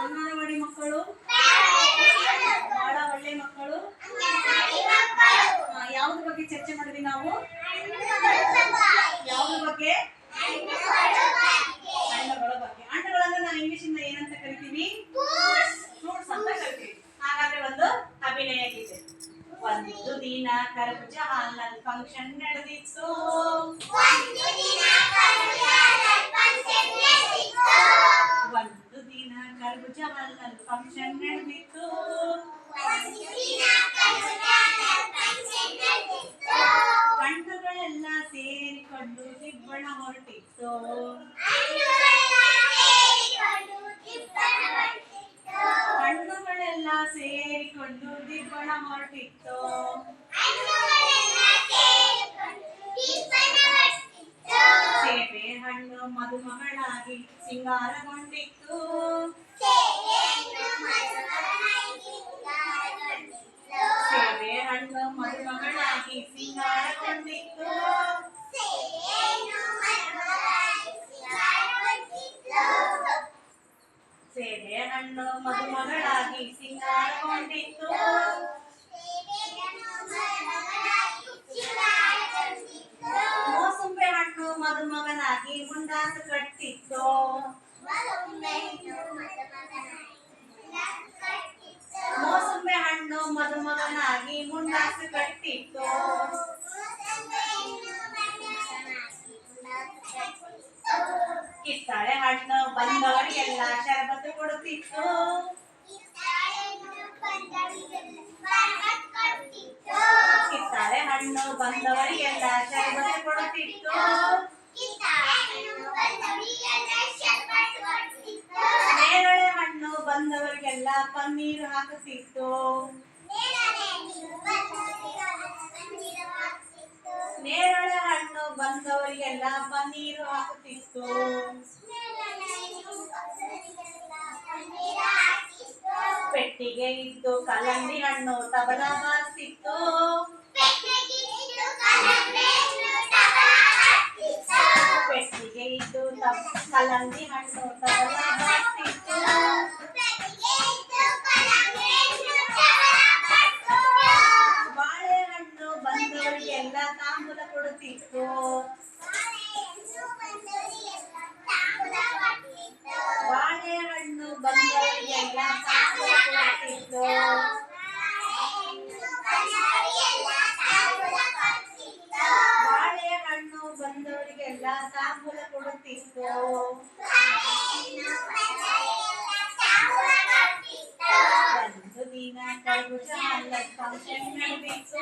ಅಂಗನವಾಡಿ ಮಕ್ಕಳು ಬಹಳ ಒಳ್ಳೆ ಮಕ್ಕಳು. ಬಗ್ಗೆ ಚರ್ಚೆ ಮಾಡಿದ್ವಿ ನಾವು? ಬಗ್ಗೆ? ಬಗ್ಗೆ. ಏನಂತ ಕರಿತೀವಿ. ಹಾಗಾದ್ರೆ ಒಂದು ಅಭಿನಯ ಒಂದು ದಿನ ಕರ್ಬೂಜ ಫಂಕ್ಷನ್ ನಡೆದಿತ್ತು ಒಂದು ದಿನ ಕರ್ಬೂಜ ಹಾಲ್ನಲ್ಲಿ ಫಂಕ್ಷನ್ ನಡೆದಿತ್ತು ಹಣ್ಣುಗಳೆಲ್ಲ ಸೇರಿಕೊಂಡು ದಿಬ್ಬಣ ಹೊರಟಿತ್ತು ಹಣ್ಣುಗಳೆಲ್ಲ ಸೇರಿಕೊಂಡು ದಿಬ್ಬಣ ಹೊರಟಿತ್ತು ಸೇಬೆ ಹಣ್ಣು ಮದುಮಗಳಾಗಿ ಸಿಂಗಾರಗೊಂಡಿತ್ತು. ಸೇಬೆ ಹಣ್ಣು ಮದುಮಗಳಾಗಿ ಸಿಂಗಾರಗೊಂಡಿತ್ತು ಮೋಸಂಬೆ ಹಣ್ಣು ಮದುಮಗನಾಗಿ ಮುಂಡಾಸು ಕಟ್ಟಿತ್ತು ಮೋಸಂಬೆ ಹಣ್ಣು ಮದುಮಗನಾಗಿ ಮುಂಡಾಸು ಕಟ್ಟಿತ್ತು ಬಂದವರಿಗೆಲ್ಲ ಶರಬತ್ತು ಕೊಡುತ್ತಿತ್ತು. ಕಿತ್ತಳೆ ಹಣ್ಣು ಬಂದವರಿಗೆಲ್ಲ ಶರಬತ್ತು ಕೊಡುತ್ತಿತ್ತು. ನೇರಳೆ ಹಣ್ಣು ಬಂದವರಿಗೆಲ್ಲ ಪನ್ನೀರು ಹಾಕುತ್ತಿತ್ತು. ನೇರಳೆ ಹಣ್ಣು ಬಂದವರಿಗೆಲ್ಲ ಪನ್ನೀರು ಹಾಕುತ್ತಿತ್ತು. ಪೆಟ್ಟಿಗೆ ಇದ್ದು ಕಲ್ಲಂಗಡಿ ಹಣ್ಣು ತಬಲ ಬಾರಿಸ್ತಿತ್ತು ಪೆಟ್ಟಿಗೆ ಇದ್ದು ತಬ್ ಕಲ್ಲಂಗಡಿ ಹಣ್ಣು ತಬಲ ಬಾರಿಸ್ತಿತ್ತು ಬಾಳೆಹಣ್ಣು ಬಂದವರಿಗೆಲ್ಲ ತಾಂಬೂಲ ಕೊಡುತ್ತಿತ್ತು ಕೊಡುತ್ತಿತ್ತು ಒಂದು ದಿನ ಕರ್ಬೂಜ ಹಣ್ಣು ಫಂಕ್ಷನ್ ನಡೆದಿತ್ತು